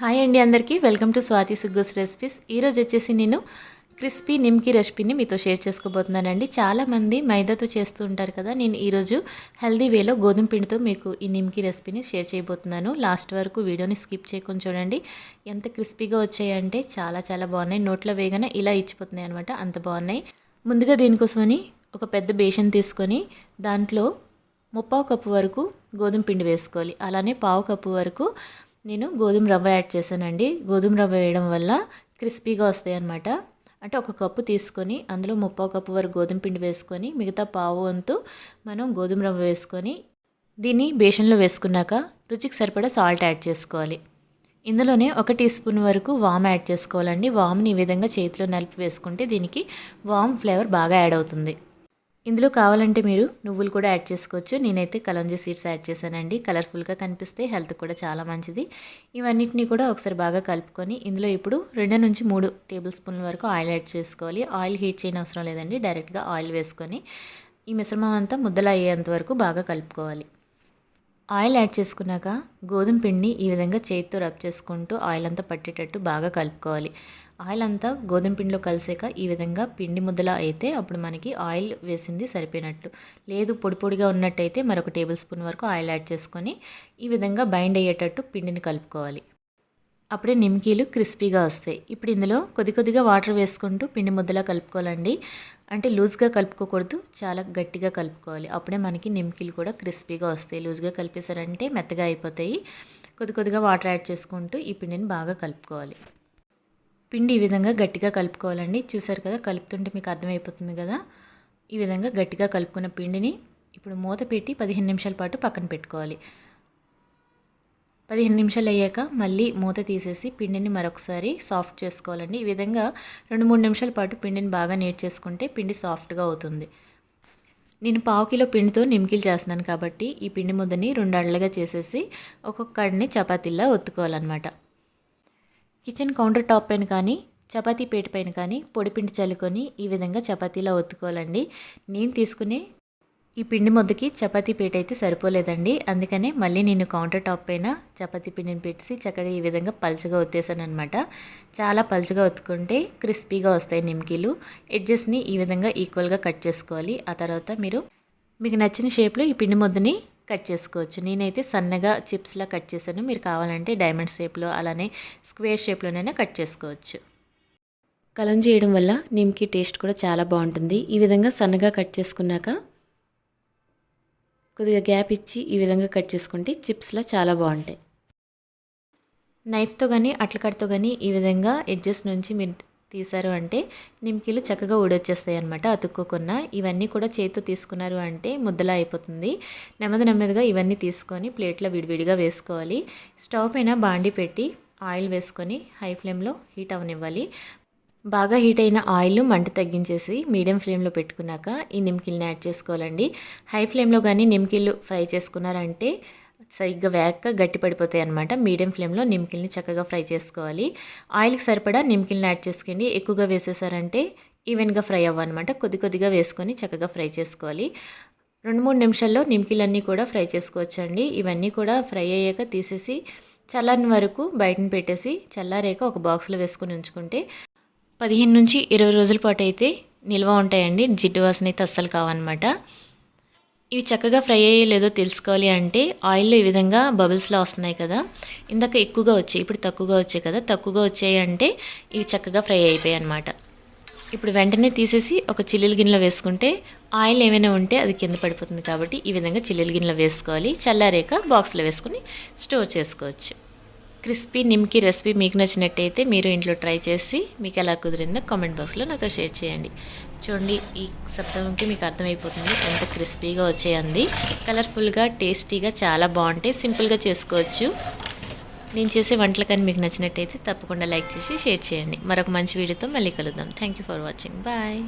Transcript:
Hi అండి అందరికీ. Welcome to Swathi సుగ్గోస్ రెసిపీస్. ఈరోజు వచ్చేసి నేను క్రిస్పీ నిమ్కి రెసిపీని మీతో షేర్ చేసుకోబోతున్నానండి. చాలామంది మైదాతో చేస్తూ ఉంటారు కదా నేను ఈరోజు హెల్దీ వేలో గోధుమ పిండితో మీకు ఈ నిమ్కి రెసిపీని షేర్ చేయబోతున్నాను. లాస్ట్ వరకు వీడియోని స్కిప్ చేయకుండా చూడండి. ఎంత క్రిస్పీగా వచ్చాయంటే చాలా చాలా బాగున్నాయి. నోట్లో వేగానే ఇలా ఇచ్చిపోతున్నాయి అనమాట అంత బాగున్నాయి. ముందుగా దీనికోసమని ఒక పెద్ద బేషన్ తీసుకొని దాంట్లో ముప్పావు కప్పు వరకు గోధుమ పిండి వేసుకోవాలి. అలానే పావు కప్పు వరకు నేను గోధుమ రవ్వ యాడ్ చేశానండి. గోధుమ రవ్వ వేయడం వల్ల క్రిస్పీగా వస్తాయి అన్నమాట. అంటే ఒక కప్పు తీసుకొని అందులో ముప్పావు కప్పు వరకు గోధుమ పిండి వేసుకొని మిగతా పావు వంతు మనం గోధుమ రవ్వ వేసుకొని దీన్ని బేషన్లో వేసుకున్నాక రుచికి సరిపడా సాల్ట్ యాడ్ చేసుకోవాలి. ఇందులోనే ఒక టీ స్పూన్ వరకు వామ్ యాడ్ చేసుకోవాలండి. వామ్ని ఈ విధంగా చేతిలో నలిపి వేసుకుంటే దీనికి వామ్ ఫ్లేవర్ బాగా యాడ్ అవుతుంది. ఇందులో కావాలంటే మీరు నువ్వులు కూడా యాడ్ చేసుకోవచ్చు. నేనైతే కలంజీ సీడ్స్ యాడ్ చేశానండి. కలర్ఫుల్గా కనిపిస్తే హెల్త్ కూడా చాలా మంచిది. ఇవన్నిటిని కూడా ఒకసారి బాగా కలుపుకొని ఇందులో ఇప్పుడు రెండు నుంచి మూడు టేబుల్ స్పూన్ల వరకు ఆయిల్ యాడ్ చేసుకోవాలి. ఆయిల్ హీట్ చేయని అవసరం లేదండి. డైరెక్ట్గా ఆయిల్ వేసుకొని ఈ మిశ్రమం అంతా ముద్దలు అయ్యేంత వరకు బాగా కలుపుకోవాలి. ఆయిల్ యాడ్ చేసుకున్నాక గోధుమ పిండిని ఈ విధంగా చేతితో రబ్ చేసుకుంటూ ఆయిల్ అంతా పట్టేటట్టు బాగా కలుపుకోవాలి. ఆయిల్ అంతా గోధుమ పిండిలో కలిసాక ఈ విధంగా పిండి ముద్దలా అయితే అప్పుడు మనకి ఆయిల్ వేసింది సరిపోయినట్లు లేదు పొడి పొడిగా ఉన్నట్టయితే మరొక టేబుల్ స్పూన్ వరకు ఆయిల్ యాడ్ చేసుకొని ఈ విధంగా బైండ్ అయ్యేటట్టు పిండిని కలుపుకోవాలి. అప్పుడే నిమ్కీలు క్రిస్పీగా వస్తాయి. ఇప్పుడు ఇందులో కొద్ది కొద్దిగా వాటర్ వేసుకుంటూ పిండి ముద్దలా కలుపుకోవాలండి. అంటే లూజ్గా కలుపుకోకూడదు చాలా గట్టిగా కలుపుకోవాలి. అప్పుడే మనకి నిమ్కీలు కూడా క్రిస్పీగా వస్తాయి. లూజ్గా కలిపేశారంటే మెత్తగా అయిపోతాయి. కొద్ది కొద్దిగా వాటర్ యాడ్ చేసుకుంటూ ఈ పిండిని బాగా కలుపుకోవాలి. పిండి ఈ విధంగా గట్టిగా కలుపుకోవాలండి. చూసారు కదా కలుపుతుంటే మీకు అర్థమైపోతుంది కదా? ఈ విధంగా గట్టిగా కలుపుకున్న పిండిని ఇప్పుడు మూత పెట్టి పదిహేను నిమిషాల పాటు పక్కన పెట్టుకోవాలి. పదిహేను నిమిషాలు అయ్యాక మళ్ళీ మూత తీసేసి పిండిని మరొకసారి సాఫ్ట్ చేసుకోవాలండి. ఈ విధంగా రెండు మూడు నిమిషాల పాటు పిండిని బాగా నీట్ చేసుకుంటే పిండి సాఫ్ట్గా అవుతుంది. నేను పావు కిలో పిండితో నిమ్కిలు చేస్తున్నాను కాబట్టి ఈ పిండి ముద్దని రెండు అడలుగా చేసేసి ఒక్కొక్కడిని చపాతీలా ఒత్తుకోవాలన్నమాట. కిచెన్ కౌంటర్ టాప్ పైన కానీ చపాతీ పేట పైన కానీ పొడిపిండి చల్లుకొని ఈ విధంగా చపాతీలా ఒత్తుకోవాలండి. నేను తీసుకునే ఈ పిండి ముద్దకి చపాతీ పీట అయితే సరిపోలేదండి. అందుకనే మళ్ళీ నేను కౌంటర్ టాప్ పైన చపాతీ పిండిని పెట్టి చక్కగా ఈ విధంగా పలుచగా ఒత్తేసాను అనమాట చాలా పలుచగా ఒత్తుకుంటే క్రిస్పీగా వస్తాయి నిమ్కీలు. ఎడ్జెస్ని ఈ విధంగా ఈక్వల్గా కట్ చేసుకోవాలి. ఆ తర్వాత మీరు మీకు నచ్చిన షేప్లో ఈ పిండి ముద్దని కట్ చేసుకోవచ్చు. నేనైతే సన్నగా చిప్స్లా కట్ చేశాను. మీరు కావాలంటే డైమండ్ షేప్లో అలానే స్క్వేర్ షేప్లోనైనా కట్ చేసుకోవచ్చు. కలం చేయడం వల్ల నిమ్కి టేస్ట్ కూడా చాలా బాగుంటుంది. ఈ విధంగా సన్నగా కట్ చేసుకున్నాక కొద్దిగా గ్యాప్ ఇచ్చి ఈ విధంగా కట్ చేసుకుంటే చిప్స్లా చాలా బాగుంటాయి. నైఫ్తో కానీ అట్లకట్తో కానీ ఈ విధంగా ఎడ్జెస్ నుంచి మీరు తీసారు అంటే నిమ్కీలు చక్కగా ఊడొచ్చేస్తాయి అనమాట అతుక్కోకుండా ఇవన్నీ కూడా చేతితో తీసుకున్నారు అంటే ముద్దలా అయిపోతుంది. నెమ్మది నెమ్మదిగా ఇవన్నీ తీసుకొని ప్లేట్లో విడివిడిగా వేసుకోవాలి. స్టవ్ పైన బాండి పెట్టి ఆయిల్ వేసుకొని హై ఫ్లేమ్లో హీట్ అవనివ్వాలి. బాగా హీట్ అయిన ఆయిల్ మంట తగ్గించేసి మీడియం ఫ్లేమ్లో పెట్టుకున్నాక ఈ నిమ్కిల్ని యాడ్ చేసుకోవాలండి. హై ఫ్లేమ్లో కానీ నిమ్కిల్లు ఫ్రై చేసుకున్నారంటే సరిగ్గా వేగక గట్టి పడిపోతాయి అనమాట మీడియం ఫ్లేమ్లో నిమ్కిల్ని చక్కగా ఫ్రై చేసుకోవాలి. ఆయిల్కి సరిపడా నిమ్కిల్ని యాడ్ చేసుకోండి. ఎక్కువగా వేసేసారంటే ఈవెన్గా ఫ్రై అవ్వనమాట కొద్ది కొద్దిగా వేసుకొని చక్కగా ఫ్రై చేసుకోవాలి. రెండు మూడు నిమిషాల్లో నిమ్కిలన్నీ కూడా ఫ్రై చేసుకోవచ్చండి. ఇవన్నీ కూడా ఫ్రై అయ్యాక తీసేసి చల్లని వరకు బయటను పెట్టేసి చల్లారాక ఒక బాక్స్లో వేసుకొని ఉంచుకుంటే పదిహేను నుంచి ఇరవై రోజుల పాటు అయితే నిల్వ ఉంటాయండి. జిడ్డు వాసన అయితే అస్సలు కావన్నమాట. ఇవి చక్కగా ఫ్రై అయ్యే లేదో తెలుసుకోవాలి అంటే ఆయిల్లో ఈ విధంగా బబుల్స్లా వస్తున్నాయి కదా ఇందాక ఎక్కువగా వచ్చాయి ఇప్పుడు తక్కువగా వచ్చాయి కదా తక్కువగా వచ్చాయి అంటే ఇవి చక్కగా ఫ్రై అయిపోయాయి అనమాట ఇప్పుడు వెంటనే తీసేసి ఒక చిల్లుల గిన్నెలో వేసుకుంటే ఆయిల్ ఏమైనా ఉంటే అది కింద పడిపోతుంది కాబట్టి ఈ విధంగా చిల్లుల గిన్నెలో వేసుకోవాలి చల్లారేక బాక్స్లో వేసుకొని స్టోర్ చేసుకోవచ్చు. క్రిస్పీ నిమ్కి రెసిపీ మీకు నచ్చినట్టయితే మీరు ఇంట్లో ట్రై చేసి మీకు ఎలా కుదిరిందో కామెంట్ బాక్స్లో నాతో షేర్ చేయండి. చూడండి ఈ శబ్దంకి మీకు అర్థమైపోతుంది ఎంత క్రిస్పీగా వచ్చేయండి కలర్ఫుల్గా టేస్టీగా చాలా బాగుంటాయి సింపుల్గా చేసుకోవచ్చు. నేను చేసే వంటలు కానీ మీకు నచ్చినట్టయితే తప్పకుండా లైక్ చేసి షేర్ చేయండి. మరొక మంచి వీడియోతో మళ్ళీ కలుద్దాం. Thank you for watching. Bye.